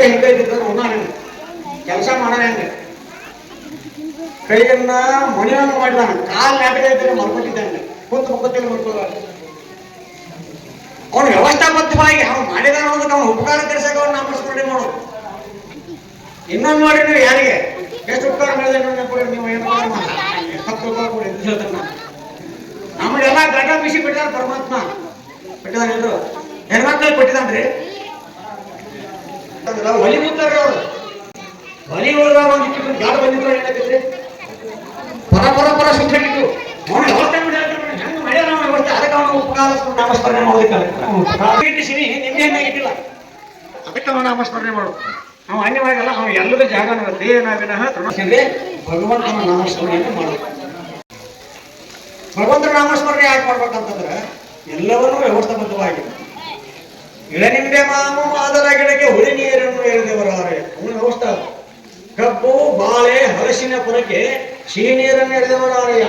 ಗಟ್ಟಿ ಹೆಂಗೆ ಬಿದ್ದರೆ ಕೆಲಸ ಮಾಡೋಣ ಹೆಂಗೆ? ಕೈಯನ್ನ ಮಣಿಯನ್ನು ಮಾಡಿದಾನೆ ಕಾಲ್ ನಾಟಕ ಇದ್ದರೆ ಮಲ್ಕೊಟ್ಟಿದ್ದಾನೆ ಕೂತು ಮುಖದಲ್ಲಿ ಮಲ್ಕೊಳ್ಳ ಅವನು ವ್ಯವಸ್ಥಾಪಕವಾಗಿ ಅವ್ನು ಮಾಡಿದ ಅನ್ನೋದಕ್ಕೆ ಅವನು ಉಪಕಾರ ತಿರ್ಸಕ ಅವ್ನು ನಮ್ಮ ಸ್ಕೂಲ್ ನೋಡು. ಇನ್ನೊಂದು ನೋಡಿ ನೀವು ಯಾರಿಗೆ? ಎಷ್ಟು ಉಪಕಾರ ಮಾಡಿದೆ ನೀವು ಏನು ಹತ್ತು ಉಪಕಾರ ಕೊಡಿ ಅಂತ ಹೇಳ್ತಾನೆ ನಮ್ಮನ್ನೆಲ್ಲ ಗಟ ಬಿಸಿ ಬಿಟ್ಟಿದ್ದಾರೆ ಪರಮಾತ್ಮ. ಬಿಟ್ಟಿದ್ದಾರೆ ಎಲ್ಲರೂ ಹೆಣ್ಮಕ್ಳಿಗೆ ಕೊಟ್ಟಿದ್ದಾನ್ರಿ. ಒಲಿ ಮುತ್ತಾರೆ ಅವರು. ಒಲಿ ಒಳಗ ಒಂದಿಟ್ಟು ಗಾಡ ಬಂದಿದ್ರು ಏನಕ್ಕೆ ಪರ ಪರ ಪರ ಸುತ್ತಿಟ್ಟು ಅವನು ವ್ಯವಸ್ಥೆ ಮಾಡಿ ಹೆಂಗ್ ಮಳೆ ನಾವು ಅದಕ್ಕೆ ಅವನು ಉಪಕಾರ ನಾಮಸ್ಮರಣೆ ಮಾಡೋದಕ್ಕೆ ಸಿನಿ ನಿಮ್ಗೆ ಇಟ್ಟಿಲ್ಲ ಅದಕ್ಕೆ ಅವನು ನಾಮಸ್ಮರಣೆ ಮಾಡು ನಾವು ಅನ್ಯವಾಗಲ್ಲ ನಾವು ಎಲ್ಲದ ಜಾಗ ದೇಹನ ವಿನಃ ಭಗವಂತನ ನಾಮಸ್ಮರಣೆಯನ್ನು ಮಾಡಬೇಕು. ಭಗವಂತನ ನಾಮಸ್ಮರಣೆ ಯಾಕೆ ಮಾಡ್ಬೇಕಂತಂದ್ರೆ ಎಲ್ಲವನ್ನೂ ವ್ಯವಸ್ಥಾಬದ್ಧವಾಗಿ ಇಳನಿಂಬೆ ಮಾಮು ಮಾದರ ಗಿಡಕ್ಕೆ ಹುಳಿ ನೀರನ್ನು ಎರೆದವರಾರೆ ಅವನ ಅದು. ಕಬ್ಬು, ಬಾಳೆ, ಹಲಸಿನ ಪುರಕ್ಕೆ ಸಿಹಿ ನೀರನ್ನು ಎರೆದವರಾರೆಯ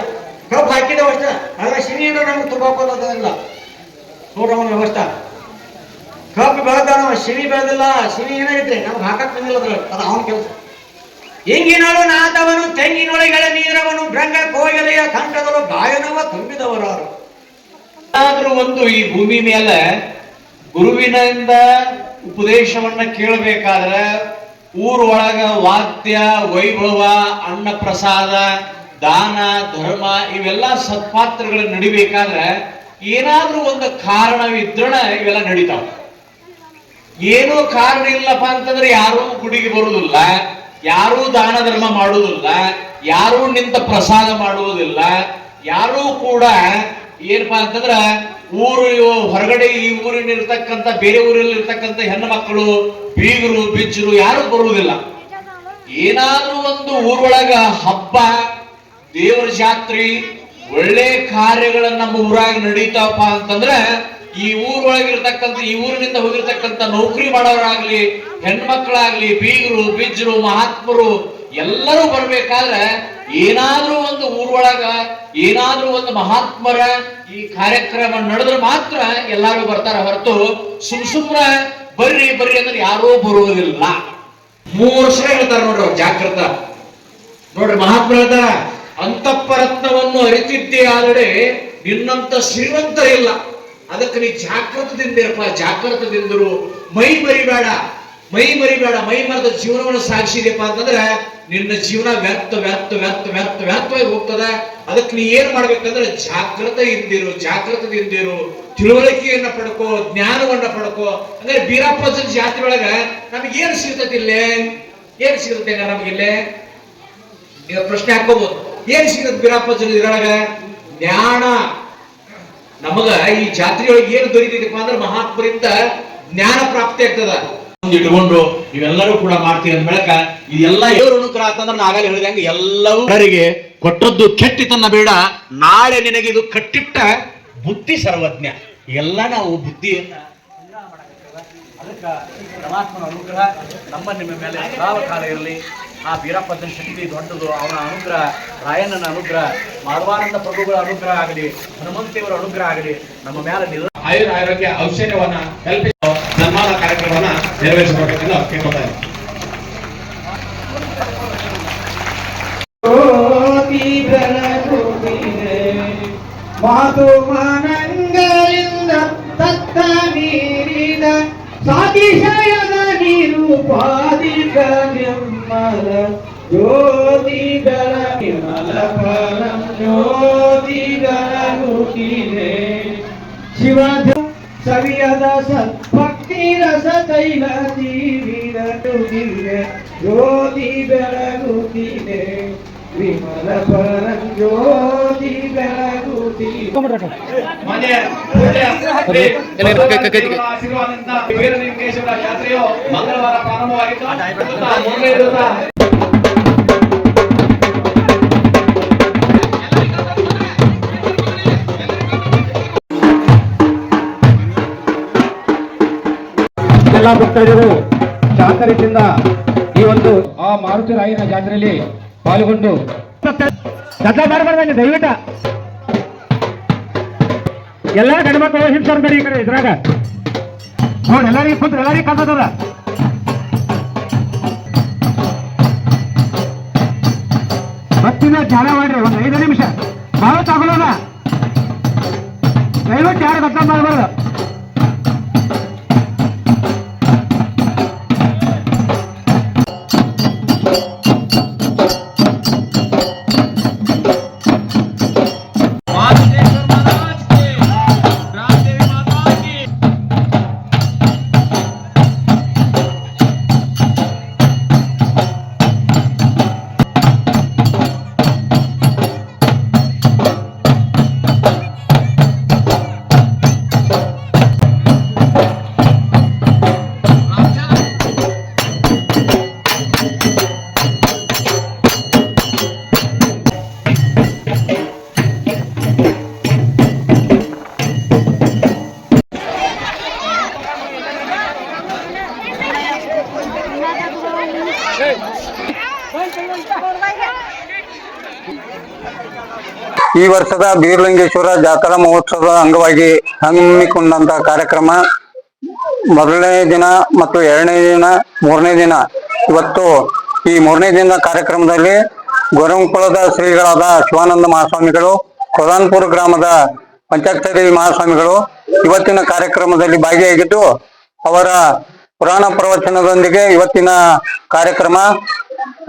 ಕಬ್ಬು ಹಾಕಿದ ಅಷ್ಟೇ ಆದ್ರೆ ಸಿಹಿ ನೀರು ನಮ್ಗೆ ತುಂಬಾ ಬರೋದಿಲ್ಲ ನೋಡವನ ವ್ಯವಸ್ಥೆ ಕಬ್ಬು ಬೆಳೆದಾನ ಸಿಹಿ ಬೆಳೆದಿಲ್ಲ. ಸಿಹಿ ಏನಾಗಿದ್ರೆ ನಮ್ಗೆ ಹಾಕಕ್ ಬಂದಿಲ್ಲ ಅದ್ರ ಅದು ಅವನ ಕೆಲಸ. ಹಿಂಗಿನಳು ನಾದವನು ತೆಂಗಿನೊಳಗಳ ನೀರವನು ಭೃಂಗ ಕೋಯಲೆಯ ಕಂಠದಳು ಗಾಯನವ ತುಂಬಿದವರಾರು. ಆದ್ರೂ ಒಂದು ಈ ಭೂಮಿ ಮೇಲೆ ಗುರುವಿನಿಂದ ಉಪದೇಶವನ್ನ ಕೇಳಬೇಕಾದ್ರೆ ಊರೊಳಗ ವಾದ್ಯ, ವೈಭವ ಅನ್ನ ಪ್ರಸಾದ ದಾನ, ಧರ್ಮ ಇವೆಲ್ಲ ಸತ್ಪಾತ್ರಗಳು ನಡಿಬೇಕಾದ್ರೆ ಏನಾದ್ರೂ ಒಂದು ಕಾರಣವಿದ್ರಣ ಇವೆಲ್ಲ ನಡೀತಾವ. ಏನೂ ಕಾರಣ ಇಲ್ಲಪ್ಪ ಅಂತಂದ್ರೆ ಯಾರೂ ಗುಡಿಗೆ ಬರುವುದಿಲ್ಲ ಯಾರೂ ದಾನ ಧರ್ಮ ಮಾಡುವುದಿಲ್ಲ ಯಾರೂ ನಿಂತ ಪ್ರಸಾದ ಮಾಡುವುದಿಲ್ಲ, ಯಾರೂ ಕೂಡ ಏನಪ್ಪಾ ಅಂತಂದ್ರ ಊರು ಹೊರಗಡೆ ಈ ಊರಿನ ಇರ್ತಕ್ಕಂಥ ಬೇರೆ ಊರಲ್ಲಿ ಇರ್ತಕ್ಕಂಥ ಹೆಣ್ಣು ಮಕ್ಕಳು, ಬೀಗರು, ಬಿಜ್ಜರು ಯಾರು ಬರುವುದಿಲ್ಲ. ಏನಾದ್ರೂ ಒಂದು ಊರೊಳಗ ಹಬ್ಬ, ದೇವರ ಜಾತ್ರೆ, ಒಳ್ಳೆ ಕಾರ್ಯಗಳ ನಮ್ಮ ಊರಾಗ ನಡೀತಾವಪ್ಪ ಅಂತಂದ್ರೆ, ಈ ಊರೊಳಗಿರ್ತಕ್ಕಂಥ, ಈ ಊರಿನಿಂದ ಹೋಗಿರ್ತಕ್ಕಂಥ ನೌಕರಿ ಮಾಡೋರಾಗ್ಲಿ ಹೆಣ್ಮಕ್ಳಾಗ್ಲಿ ಬೀಗರು, ಬಿಜ್ಜರು, ಮಹಾತ್ಮರು ಎಲ್ಲರೂ ಬರ್ಬೇಕಾದ್ರೆ ಏನಾದ್ರೂ ಒಂದು ಊರೊಳಗ, ಏನಾದ್ರೂ ಒಂದು ಮಹಾತ್ಮರ ಈ ಕಾರ್ಯಕ್ರಮ ನಡೆದ್ರೆ ಮಾತ್ರ ಎಲ್ಲಾರು ಬರ್ತಾರ ಹೊರತು ಸುಮ್ ಸುಮ್ರ ಬರ್ರಿ ಬರ್ರಿ ಅಂದ್ರೆ ಯಾರೂ ಬರುವುದಿಲ್ಲ ಮೂರು ವರ್ಷ ಹೇಳ್ತಾರ ನೋಡ್ರಿ ಅವ್ರು ಜಾಗೃತ ನೋಡ್ರಿ ಮಹಾತ್ಮ ಹೇಳ್ತಾರ ಅಂತಃಪರತ್ನವನ್ನು ಅರಿತಿದ್ದೇ ಆದರೆ ನಿನ್ನಂತ ಶ್ರೀಮಂತರಿಲ್ಲ. ಅದಕ್ಕೆ ನೀ ಜಾಗೃತದಿಂದಿರಪ್ಪ ಜಾಗೃತದಿಂದರು ಮೈ ಮರಿಬೇಡ ಮೈ ಮರಿಬೇಡ, ಮೈ ಮರದ ಜೀವನವನ್ನು ಸಾಕ್ಷಿದೆಯಪ್ಪ ಅಂತಂದ್ರೆ ನಿನ್ನ ಜೀವನ ವ್ಯರ್ಥ ವ್ಯರ್ಥ ವ್ಯರ್ಥ ವ್ಯರ್ಥ, ವ್ಯರ್ಥವಾಗಿ ಹೋಗ್ತದ. ಅದಕ್ಕೆ ನೀ ಏನ್ ಮಾಡ್ಬೇಕಂದ್ರೆ ಜಾಗೃತ ಇಂದಿರು ಜಾಗೃತದಿಂದಿರು ತಿಳುವಳಿಕೆಯನ್ನ ಪಡ್ಕೋ, ಜ್ಞಾನವನ್ನ ಪಡ್ಕೋ. ಅಂದ್ರೆ ಬೀರಪ್ಪ ಜಾತಿ ಒಳಗ ಸಿಗ್ತತಿ ಇಲ್ಲೇ? ಏನ್ ಸಿಗುತ್ತೆ ನಮಗಿಲ್ಲೇ ನೀವು ಪ್ರಶ್ನೆ ಹಾಕೋಬಹುದು ಏನ್ ಸಿಗುತ್ತೆ ಬೀರಪ್ಪನ ಇದ್ರೊಳಗ? ಜ್ಞಾನ. ನಮಗ ಈ ಜಾತ್ರೆಯೊಳಗೆ ಏನು ದೊರೀತಿದೆಪ್ಪ ಅಂದ್ರೆ ಮಹಾತ್ಮರಿಂದ ಜ್ಞಾನ ಪ್ರಾಪ್ತಿ ಆಗ್ತದ. ಇಟ್ಕೊಂಡು ಇವೆಲ್ಲರೂ ಕೂಡ ಮಾಡ್ತೀವಿ ಅಂದ ಬೆಳಕ ಇದೆಲ್ಲ ಇವರು ಅನುಗ್ರಹ ಅಂತಂದ್ರೆ ನಾ ಆಗಲೇ ಹೇಳಿದಂಗೆ ಎಲ್ಲವೂ ಅವರಿಗೆ ಕೊಟ್ಟದ್ದು ಕೆಟ್ಟಿತನ್ನ ಬೇಡ. ನಾಳೆ ನಿನಗೆ ಇದು ಕಟ್ಟಿಟ್ಟ ಬುದ್ಧಿ ಸರ್ವಜ್ಞ. ಎಲ್ಲ ನಾವು ಬುದ್ಧಿಯನ್ನ ಅದಕ್ಕೆ ಪರಮಾತ್ಮನ ಅನುಗ್ರಹ ನಮ್ಮ ನಿಮ್ಮ ಮೇಲೆ ಸದಾವ ಕಾಲ ಇರಲಿ. ಆ ವೀರಪ್ಪನ ಶಕ್ತಿ ದೊಡ್ಡದು ಅವನ ಅನುಗ್ರಹ ರಾಯಣ್ಣನ ಅನುಗ್ರಹ ಮಾಧವಾನಂದ ಪ್ರಭುಗಳ ಅನುಗ್ರಹ ಆಗಲಿ ಹನುಮಂತಿಯವರ ಅನುಗ್ರಹ ಆಗಲಿ ನಮ್ಮ ಮೇಲೆ ನಿಲ್ಲ ಆಯುರ್ ಆರೋಗ್ಯ ಔಷಧವನ್ನ ಕಲ್ಪಿಸಿ ಸನ್ಮಾನ ಕಾರ್ಯಕ್ರಮವನ್ನ ನೆರವೇರಿಸಬೇಕೆಂದು ಕೇಳ್ಕೊತಾ ಇದ್ದೀನಿ ಜ್ಯೋತಿ ಬೆಳಗುತ್ತಿದೆ ಮಾತು ಮನಂಗಳಿಂದ ತತ್ತ ಮೀರಿದ ಸಾತಿಶಯದ ನಿರುಪಾದಿಕ ನಿರ್ಮಲ ಜ್ಯೋತಿ ನಿರ್ಮಲ ಪರಂ ಜ್ಯೋತಿ ಬೆಳಗುತ್ತಿದೆ ಶಿವ ಸವಿಯದ ಸತ್ಭಕ್ತಿ ರಸ ತೈಲ ತೀವಿರಟುತ್ತಿದೆ ಜ್ಯೋತಿ ಬೆಳಗುತ್ತಿದೆ. ವಿಮಲ ಪರಂ ಜ್ಯೋತಿ ಬೆಳಗುತ್ತಿದೆ. ಜಾತ್ರೆಯು ಮಂಗಳವಾರ ಪ್ರಾರಂಭವಾಗಿತ್ತು. ಎಲ್ಲ ಭಕ್ತಾದಿಗಳು ಶಾಂತರಿಸಿಂದ ಈ ಒಂದು ಆ ಮಾರುತಿ ರಾಯಿನ ಜಾತ್ರೆಯಲ್ಲಿ ಪಾಲ್ಗೊಂಡು. ದಯವಿಟ್ಟ. ಎಲ್ಲ ಗಣಮಕ್ಕಳು ಹಿಂಸರ್ ಬರೀ ಈ ಕಡೆ, ಇದ್ರಾಗ. ನೋಡಿ, ಎಲ್ಲರಿಗೂ ಕುಂತ ಎಲ್ಲರಿಗೂ ಕಲ್ತದ ಮತ್ತಿನ ಜಾಲ ಮಾಡ್ರಿ, ಒಂದು ಐದು ನಿಮಿಷ. ಭಾಳ ತಗೊಳ್ಳೋಣ ದಯವಿಟ್ಟು ಯಾರು ಗೊತ್ತ ಮಾಡಬಾರ್ದು ಈ ವರ್ಷದ ಬೀರಲಿಂಗೇಶ್ವರ ಜಾತ್ರಾ ಮಹೋತ್ಸವದ ಅಂಗವಾಗಿ ಹಮ್ಮಿಕೊಂಡಂತ ಕಾರ್ಯಕ್ರಮ. ಮೊದಲನೇ ದಿನ ಮತ್ತು ಎರಡನೇ ದಿನ, ಮೂರನೇ ದಿನ. ಇವತ್ತು ಈ ಮೂರನೇ ದಿನದ ಕಾರ್ಯಕ್ರಮದಲ್ಲಿ ಗೊರಂಕುಳದ ಶ್ರೀಗಳಾದ ಶಿವಾನಂದ ಮಹಾಸ್ವಾಮಿಗಳು, ಕೊದಾನ್ಪುರ ಗ್ರಾಮದ ಪಂಚಾಕ್ಷರಿ ಮಹಾಸ್ವಾಮಿಗಳು ಇವತ್ತಿನ ಕಾರ್ಯಕ್ರಮದಲ್ಲಿ ಭಾಗಿಯಾಗಿದ್ದು ಅವರ ಪುರಾಣ ಪ್ರವಚನದೊಂದಿಗೆ ಇವತ್ತಿನ ಕಾರ್ಯಕ್ರಮ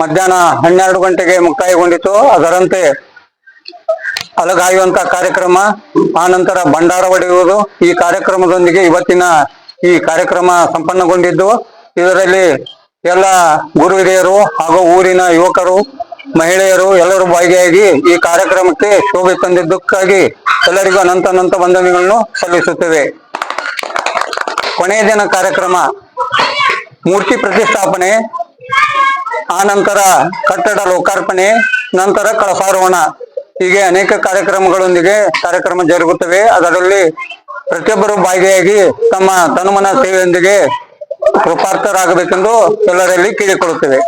ಮಧ್ಯಾಹ್ನ ಹನ್ನೆರಡು ಗಂಟೆಗೆ ಮುಕ್ತಾಯಗೊಂಡಿತು. ಅದರಂತೆ ಅಲಗಾಯುವಂತ ಕಾರ್ಯಕ್ರಮ, ಆ ನಂತರ ಭಂಡಾರ ಒಡೆಯುವುದು ಈ ಕಾರ್ಯಕ್ರಮದೊಂದಿಗೆ ಇವತ್ತಿನ ಈ ಕಾರ್ಯಕ್ರಮ ಸಂಪನ್ನಗೊಂಡಿದ್ದು. ಇದರಲ್ಲಿ ಎಲ್ಲ ಗುರು ಹಿರಿಯರು ಹಾಗೂ ಊರಿನ ಯುವಕರು, ಮಹಿಳೆಯರು ಎಲ್ಲರೂ ಭಾಗಿಯಾಗಿ ಈ ಕಾರ್ಯಕ್ರಮಕ್ಕೆ ಶೋಭೆ ತಂದಿದ್ದಕ್ಕಾಗಿ ಎಲ್ಲರಿಗೂ ಅನಂತ ಅನಂತ ವಂದನೆಗಳನ್ನು ಸಲ್ಲಿಸುತ್ತೇವೆ. ಕೊನೆಯ ದಿನ ಕಾರ್ಯಕ್ರಮ ಮೂರ್ತಿ ಪ್ರತಿಷ್ಠಾಪನೆ, ಆ ನಂತರ ಕಟ್ಟಡ ಲೋಕಾರ್ಪಣೆ, ನಂತರ ಕಳಸಾರೋಹಣ. ಹೀಗೆ ಅನೇಕ ಕಾರ್ಯಕ್ರಮಗಳೊಂದಿಗೆ ಕಾರ್ಯಕ್ರಮ ಜರುಗುತ್ತವೆ. ಅದರಲ್ಲಿ ಪ್ರತಿಯೊಬ್ಬರು ಭಾಗಿಯಾಗಿ ತಮ್ಮ ತನುಮನ ಸೇವೆಯೊಂದಿಗೆ ಕೃಪಾರ್ಥರಾಗಬೇಕೆಂದು ಎಲ್ಲರಲ್ಲಿ ಕೇಳಿಕೊಳ್ಳುತ್ತೇವೆ.